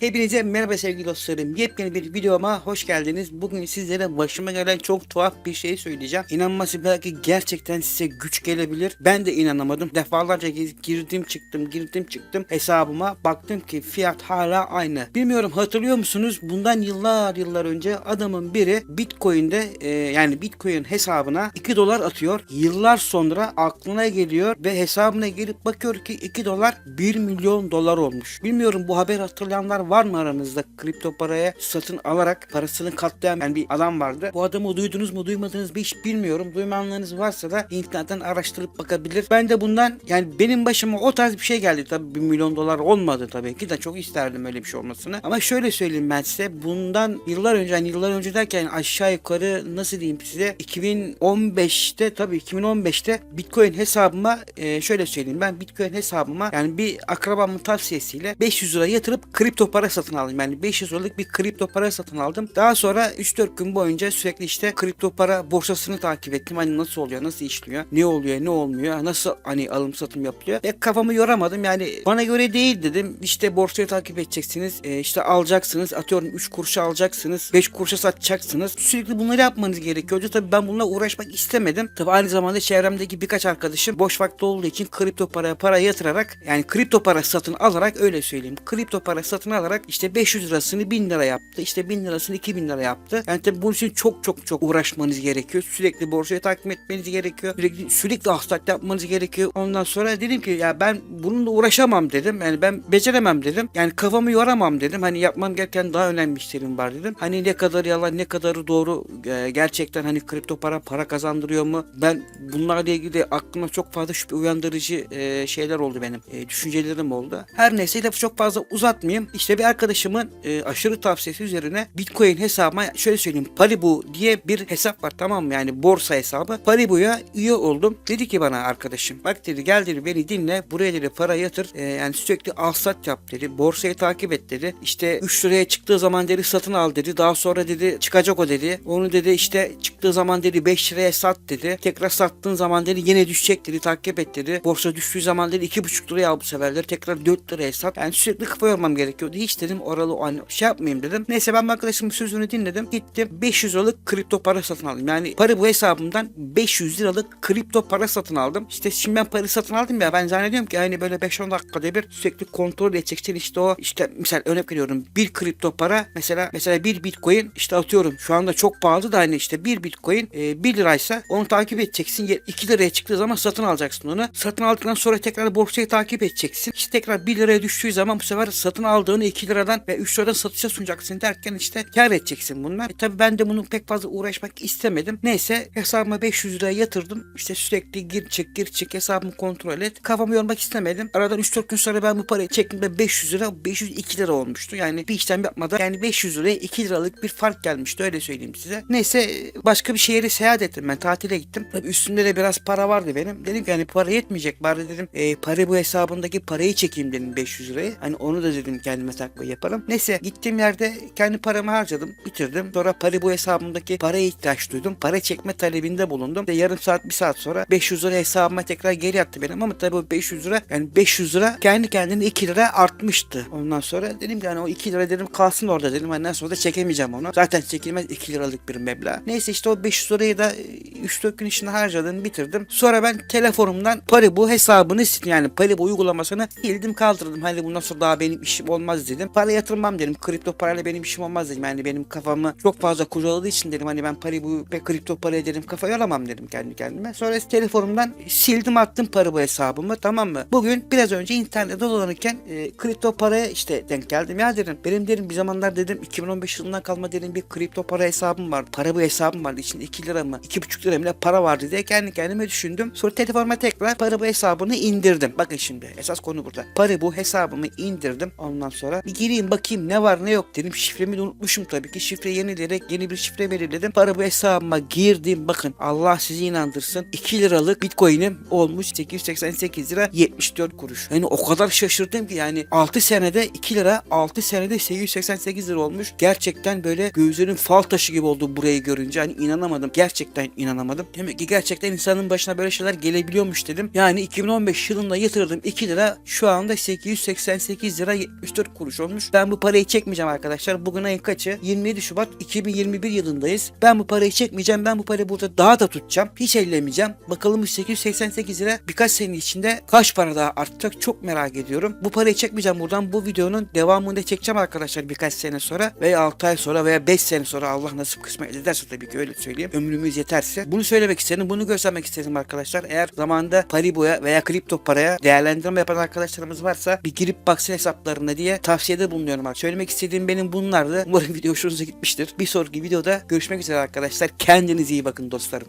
Hepinize merhaba sevgili dostlarım. Yepyeni bir videoma hoş geldiniz. Bugün sizlere başıma gelen çok tuhaf bir şey söyleyeceğim. İnanması belki gerçekten size güç gelebilir. Ben de inanamadım. Defalarca girdim çıktım girdim çıktım hesabıma. Baktım ki fiyat hala aynı. Bilmiyorum hatırlıyor musunuz? Bundan yıllar yıllar önce adamın biri Bitcoin'de e, yani Bitcoin hesabına 2 dolar atıyor. Yıllar sonra aklına geliyor ve hesabına gelip bakıyor ki 2 dolar 1 milyon dolar olmuş. Bilmiyorum bu haber hatırlayanlar var mı aranızda? Kripto paraya satın alarak parasını katlayan yani bir adam vardı. Bu adamı duydunuz mu duymadınız mı hiç bilmiyorum. Duymayanlarınız varsa da internetten araştırıp bakabilir. Ben de bundan yani benim başıma o tarz bir şey geldi. Tabii 1 milyon dolar olmadı tabii ki de çok isterdim öyle bir şey olmasını. Ama şöyle söyleyeyim ben size bundan yıllar önce yani yıllar önce derken aşağı yukarı nasıl diyeyim size 2015'te tabii 2015'te Bitcoin hesabıma e, şöyle söyleyeyim ben Bitcoin hesabıma yani bir akrabamın tavsiyesiyle 500 lira yatırıp kripto para satın aldım. Yani 500 liralık bir kripto para satın aldım. Daha sonra 3-4 gün boyunca sürekli işte kripto para borsasını takip ettim. Hani nasıl oluyor, nasıl işliyor, ne oluyor, ne olmuyor, nasıl hani alım satım yapılıyor. Ve kafamı yoramadım. Yani bana göre değil dedim. İşte borsayı takip edeceksiniz. E, işte alacaksınız. Atıyorum 3 kuruşa alacaksınız. 5 kuruşa satacaksınız. Sürekli bunları yapmanız gerekiyordu. Tabii ben bununla uğraşmak istemedim. Tabii aynı zamanda çevremdeki birkaç arkadaşım boş vakti olduğu için kripto paraya para yatırarak yani kripto para satın alarak öyle söyleyeyim. Kripto para satın alarak işte 500 lirasını 1000 lira yaptı. İşte 1000 lirasını 2000 lira yaptı. Yani tabii bunun için çok çok çok uğraşmanız gerekiyor. Sürekli borsayı takip etmeniz gerekiyor. Sürekli, sürekli hastat yapmanız gerekiyor. Ondan sonra dedim ki ya ben bununla uğraşamam dedim. Yani ben beceremem dedim. Yani kafamı yoramam dedim. Hani yapmam gereken daha önemli işlerim var dedim. Hani ne kadar yalan ne kadarı doğru e, gerçekten hani kripto para para kazandırıyor mu? Ben bunlarla ilgili aklıma çok fazla şüphe uyandırıcı e, şeyler oldu benim. E, düşüncelerim oldu. Her neyse lafı çok fazla uzatmayayım. İşte bir arkadaşımın e, aşırı tavsiyesi üzerine Bitcoin hesabıma şöyle söyleyeyim Paribu diye bir hesap var tamam mı? Yani borsa hesabı. Paribu'ya üye oldum. Dedi ki bana arkadaşım bak dedi gel dedi beni dinle buraya dedi para yatır. E, yani sürekli al sat yap dedi. Borsayı takip et dedi. İşte 3 liraya çıktığı zaman dedi satın al dedi. Daha sonra dedi çıkacak o dedi. Onu dedi işte çıktığı zaman dedi 5 liraya sat dedi. Tekrar sattığın zaman dedi yine düşecek dedi takip et dedi. Borsa düştüğü zaman dedi 2,5 liraya al bu sefer dedi. Tekrar 4 liraya sat. Yani sürekli kafa yormam gerekiyordu. Hiç dedim oralı hani şey yapmayayım dedim. Neyse ben arkadaşımın sözünü dinledim. Gittim 500 liralık kripto para satın aldım. Yani para bu hesabımdan 500 liralık kripto para satın aldım. İşte şimdi ben parayı satın aldım ya ben zannediyorum ki hani böyle 5-10 dakikada bir sürekli kontrol edeceksin işte o işte misal örnek veriyorum bir kripto para mesela mesela bir bitcoin işte atıyorum şu anda çok pahalı da hani işte bir bitcoin e, 1 liraysa onu takip edeceksin 2 liraya çıktığı zaman satın alacaksın onu satın aldıktan sonra tekrar borsayı takip edeceksin işte tekrar 1 liraya düştüğü zaman bu sefer satın aldığını 2 liradan ve 3 liradan satışa sunacaksın derken işte kar edeceksin bunlar. E, tabii ben de bunu pek fazla uğraşmak istemedim. Neyse hesabıma 500 liraya yatırdım. İşte sürekli gir çık gir çık hesabımı kontrol et. Kafamı yormak istemedim. Aradan 3-4 gün sonra ben bu parayı çektiğimde 500 lira 502 lira olmuştu. Yani bir işlem yapmadan yani 500 liraya 2 liralık bir fark gelmişti öyle söyleyeyim size. Neyse başka bir şehre seyahat ettim ben tatile gittim. Tabii üstümde de biraz para vardı benim. Dedim ki hani para yetmeyecek bari dedim e, para bu hesabındaki parayı çekeyim dedim 500 lirayı. Hani onu da dedim kendime takma yaparım. Neyse gittiğim yerde kendi paramı harcadım bitirdim. Sonra para bu hesabımdaki paraya ihtiyaç duydum. Para çekme talebinde bulundum. İşte yarım saat bir saat sonra 500 lira hesabıma tekrar geri attı benim ama tabii o 500 lira yani 500 lira kendi kendine 2 lira artmıştı. Ondan sonra dedim ki hani o 2 lira dedim kalsın orada dedim. Hani sonra da çekemeyeceğim onu. Zaten çekilmez 2 liralık bir meblağ. Neyse işte o 500 lirayı da 3-4 gün içinde harcadım bitirdim. Sonra ben telefonumdan Paribu hesabını sildim. Yani Paribu uygulamasını sildim kaldırdım. Hani bundan sonra daha benim işim olmaz dedim. Para yatırmam dedim. Kripto parayla benim işim olmaz dedim. Yani benim kafamı çok fazla kurcaladığı için dedim. Hani ben Paribu ve kripto paraya dedim kafa yoramam dedim kendi kendime. Sonra telefonumdan sildim attım Paribu hesabımı tamam mı? Bugün biraz önce internette dolanırken e, kripto paraya işte denk geldim. Ya dedim benim dedim bir zamanlar dedim 2015 yılından kalma dedim bir kripto para hesabım vardı. Para bu hesabım vardı. İçinde 2 lira mı 2,5 ne para vardı diye kendi kendime düşündüm. Sonra telefonuma tekrar para bu hesabını indirdim. Bakın şimdi esas konu burada. Para bu hesabımı indirdim. Ondan sonra bir gireyim bakayım ne var ne yok dedim. Şifremi de unutmuşum tabii ki. Şifre yenileyerek yeni bir şifre belirledim. Para bu hesabıma girdim. Bakın Allah sizi inandırsın. 2 liralık bitcoin'im olmuş 888 lira 74 kuruş. Yani o kadar şaşırdım ki yani 6 senede 2 lira 6 senede 888 lira olmuş. Gerçekten böyle gözlerim fal taşı gibi oldu burayı görünce. Hani inanamadım. Gerçekten inanamadım. Demek ki gerçekten insanın başına böyle şeyler gelebiliyormuş dedim. Yani 2015 yılında yatırdım 2 lira şu anda 888 lira 74 kuruş. olmuş. Ben bu parayı çekmeyeceğim arkadaşlar. Bugün ayın kaçı? 27 Şubat 2021 yılındayız. Ben bu parayı çekmeyeceğim. Ben bu parayı burada daha da tutacağım. Hiç ellemeyeceğim. Bakalım bu 888 lira birkaç sene içinde kaç para daha artacak çok merak ediyorum. Bu parayı çekmeyeceğim buradan. Bu videonun devamını da çekeceğim arkadaşlar birkaç sene sonra veya 6 ay sonra veya 5 sene sonra Allah nasip kısmet ederse tabii ki öyle söyleyeyim. Ömrümüz yeterse. Bunu söylemek istedim. Bunu göstermek istedim arkadaşlar. Eğer zamanda Paribo'ya veya kripto paraya değerlendirme yapan arkadaşlarımız varsa bir girip baksın hesaplarına diye tavsiyede bulunuyorum. Arkadaşlar. Söylemek istediğim benim bunlardı. Umarım video hoşunuza gitmiştir. Bir sonraki videoda görüşmek üzere arkadaşlar. Kendinize iyi bakın dostlarım.